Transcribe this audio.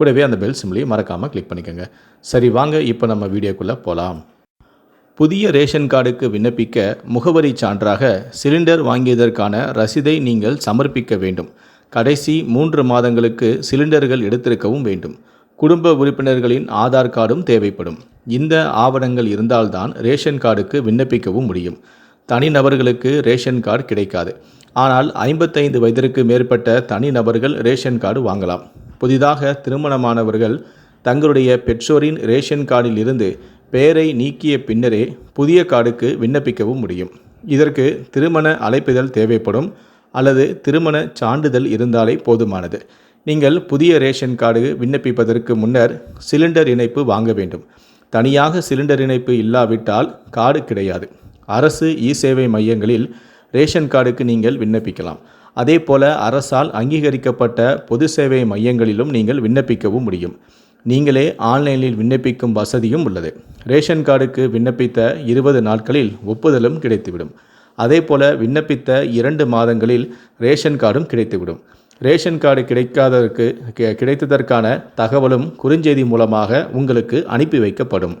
கூடவே அந்த பெல் சிம்லையும் மறக்காமல் கிளிக் பண்ணிக்கோங்க. சரி வாங்க இப்போ நம்ம வீடியோக்குள்ளே போகலாம் புதிய ரேஷன் கார்டுக்கு விண்ணப்பிக்க முகவரி சான்றாக சிலிண்டர் வாங்கியதற்கான ரசீதை நீங்கள் சமர்ப்பிக்க வேண்டும். கடைசி மூன்று மாதங்களுக்கு சிலிண்டர்கள் எடுத்திருக்கவும் வேண்டும். குடும்ப உறுப்பினர்களின் ஆதார் கார்டும் தேவைப்படும். இந்த ஆவணங்கள் இருந்தால்தான் ரேஷன் கார்டுக்கு விண்ணப்பிக்கவும் முடியும். தனிநபர்களுக்கு ரேஷன் கார்டு கிடைக்காது. ஆனால் ஐம்பத்தைந்து வயதிற்கு மேற்பட்ட தனிநபர்கள் ரேஷன் கார்டு வாங்கலாம். புதிதாக திருமணமானவர்கள் தங்களுடைய பெற்றோரின் ரேஷன் கார்டில் இருந்து பெயரை நீக்கிய பின்னரே புதிய கார்டுக்கு விண்ணப்பிக்கவும் முடியும். இதற்கு திருமண அழைப்பிதழ் தேவைப்படும் அல்லது திருமண சான்றிதழ் இருந்தாலே போதுமானது. நீங்கள் புதிய ரேஷன் கார்டு விண்ணப்பிப்பதற்கு முன்னர் சிலிண்டர் இணைப்பு வாங்க வேண்டும். தனியாக சிலிண்டர் இணைப்பு இல்லாவிட்டால் கார்டு கிடையாது. அரசு இ சேவை மையங்களில் ரேஷன் கார்டுக்கு நீங்கள் விண்ணப்பிக்கலாம். அதே போல அரசால் அங்கீகரிக்கப்பட்ட பொது சேவை மையங்களிலும் நீங்கள் விண்ணப்பிக்கவும் முடியும். நீங்களே ஆன்லைனில் விண்ணப்பிக்கும் வசதியும் உள்ளது. ரேஷன் கார்டுக்கு விண்ணப்பித்த இருபது நாட்களில் ஒப்புதலும் கிடைத்துவிடும். அதே போல விண்ணப்பித்த இரண்டு மாதங்களில் ரேஷன் கார்டும் கிடைத்துவிடும். ரேஷன் கார்டு கிடைக்காததற்கு கிடைத்ததற்கான தகவலும் குறுஞ்செய்தி மூலமாக உங்களுக்கு அனுப்பி வைக்கப்படும்.